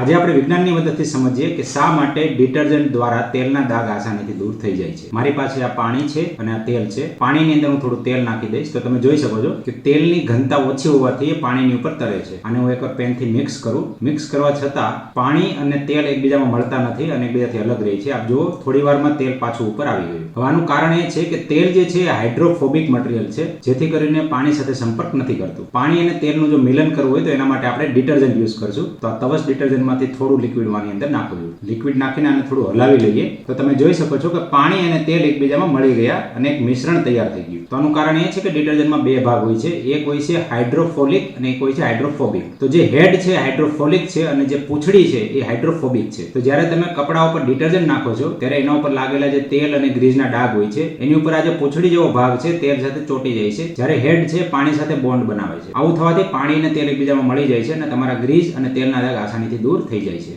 આજે આપણે વિજ્ઞાનની મદદથી સમજીએ કે શા માટે ડિટર્જન્ટ દ્વારા તેલના દાગ આસાનીથી દૂર થઈ જાય છે. મારી પાસે આ પાણી છે અને આ તેલ છે. પાણીની અંદર હું થોડું તેલ નાખી દઈશ. તો તમે જોઈ શકો છો કે તેલની ઘનતા ઓછી હોવાથી એ પાણીની ઉપર તરે છે. અને હું એકવાર પેનથી મિક્સ કરું. મિક્સ કરવા છતાં પાણી અને તેલ એકબીજામાં મળતા નથી અને એકબીજાથી અલગ રહે છે. આપ જુઓ, થોડી વારમાં તેલ પાછું ઉપર આવી ગયું. હવે કારણ એ છે કે તેલ જે છે હાઇડ્રોફોબિક મટીરિયલ છે, જેથી કરીને પાણી સાથે સંપર્ક નથી કરતું. પાણી અને તેલનું જો મિલન કરવું હોય તો એના માટે આપણે ડિટર્જન્ટ યુઝ કરશું. તો આ તવસ ડિટર્જન્ટમાંથી થોડું લિક્વિડ વાની અંદર નાખવું જોઈએ. લિક્વિડ નાખીને આને થોડું હલાવી લઈએ. તો તમે જોઈ શકો છો કે પાણી અને તેલ એકબીજામાં મળી ગયા અને એક મિશ્રણ તૈયાર થઈ ગયું. તો આનું કારણ એ છે કે ડિટર્જન્ટમાં બે ભાગ હોય છે. એક હોય છે હાઇડ્રોફોલિક અને એક હોય છે હાઇડ્રોફોબિક. તો જે હેડ છે, હાઇડ્રોફોલિક છે અને જે પૂંછડી છે એ હાઇડ્રોફોબિક છે. તો જ્યારે તમે કપડા ઉપર ડિટર્જન્ટ નાખો છો, ત્યારે એના ઉપર લાગેલા જે તેલ અને ગ્રીઝના ડાઘ હોય છે, એની ઉપર આ જે પૂંછડી જેવો ભાગ છે, તેલ સાથે ચોટી જાય છે. જ્યારે હેડ છે, પાણી સાથે બોન્ડ બનાવે છે. આવું થવાથી પાણી અને તેલ એકબીજામાં મળી જાય છે અને તમારા ગ્રીઝ અને તેલના ડાઘ આસાનીથી દૂર થઈ જાય છે